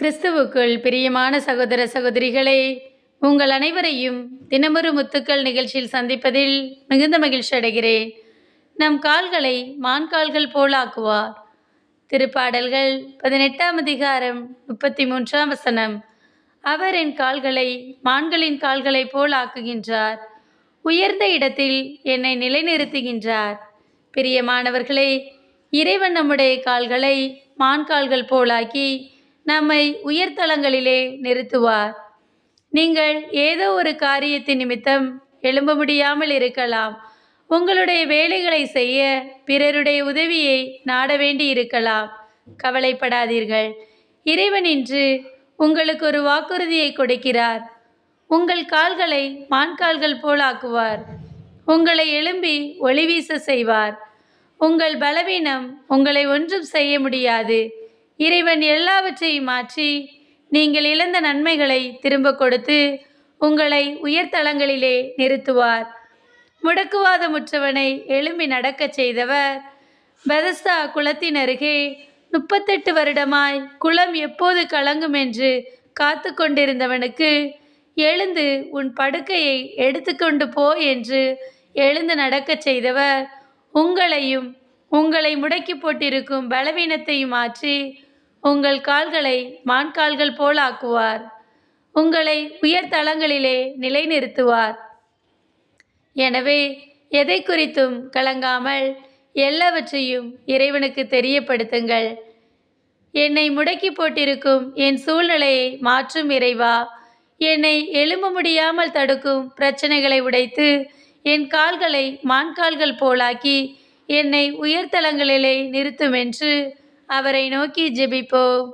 கிறிஸ்துவுக்குள் பிரியமான சகோதர சகோதரிகளே உங்கள் அனைவரையும் தினமொரு முத்துக்கள் நிகழ்ச்சியில் சந்திப்பதில் மிகுந்த மகிழ்ச்சி அடைகிறேன். நம் கால்களை மான்கால்கள் போலாக்குவார். திருப்பாடல்கள் பதினெட்டாம் அதிகாரம் முப்பத்தி மூன்றாம் வசனம். அவர் என் கால்களை மான்களின் கால்களைப் போல் ஆக்குகின்றார் உயர்ந்த இடத்தில் என்னை நிலைநிறுத்துகின்றார். பிரியமானவர்களே இறைவன் நம்முடைய கால்களை மான்கால்கள் போலாக்கி நம்மை உயர்தலங்களிலே நிறுத்துவார். நீங்கள் ஏதோ ஒரு காரியத்தின் நிமித்தம் எழும்ப முடியாமல் இருக்கலாம். உங்களுடைய வேலைகளை செய்ய பிறருடைய உதவியை நாட வேண்டி இருக்கலாம். கவலைப்படாதீர்கள். இறைவன் இன்று உங்களுக்கு ஒரு வாக்குறுதியை கொடுக்கிறார். உங்கள் கால்களை மான்கால்கள் போலாக்குவார் உங்களை எழும்பி ஒளி வீச செய்வார். உங்கள் பலவீனம் உங்களை ஒன்றும் செய்ய முடியாது. இறைவன் எல்லாவற்றையும் மாற்றி நீங்கள் இழந்த நன்மைகளை திரும்ப கொடுத்து உங்களை உயர்தலங்களிலே நிறுத்துவார். முடக்குவாதமுற்றவனை எழும்பி நடக்கச் செய்தவர். பெதஸ்தா குளத்தின் அருகே முப்பத்தெட்டு வருடமாய் குளம் எப்போது கலங்கும் என்று காத்து கொண்டிருந்தவனுக்கு எழுந்து உன் படுக்கையை எடுத்துக்கொண்டு போ என்று எழுந்து நடக்கச் செய்தவர். உங்களையும் உங்களை முடக்கி போட்டிருக்கும் பலவீனத்தையும் மாற்றி உங்கள் கால்களை மான்கால்கள் போல் ஆக்குவார். உங்களை உயர்தலங்களிலே நிலைநிறுத்துவார். எனவே எதை குறித்தும் கலங்காமல் எல்லாவற்றையும் இறைவனுக்கு தெரியப்படுத்துங்கள். என்னை முடக்கி போட்டிருக்கும் என் சூழ்நிலையை மாற்றும் இறைவா. என்னை எழும்ப முடியாமல் தடுக்கும் பிரச்சனைகளை உடைத்து என் கால்களை மான்கால்கள் போலாக்கி என்னை உயர்தலங்களிலே நிறுத்தும் என்று அவரை நோக்கி ஜெபிப்போம்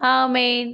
ஆமேன்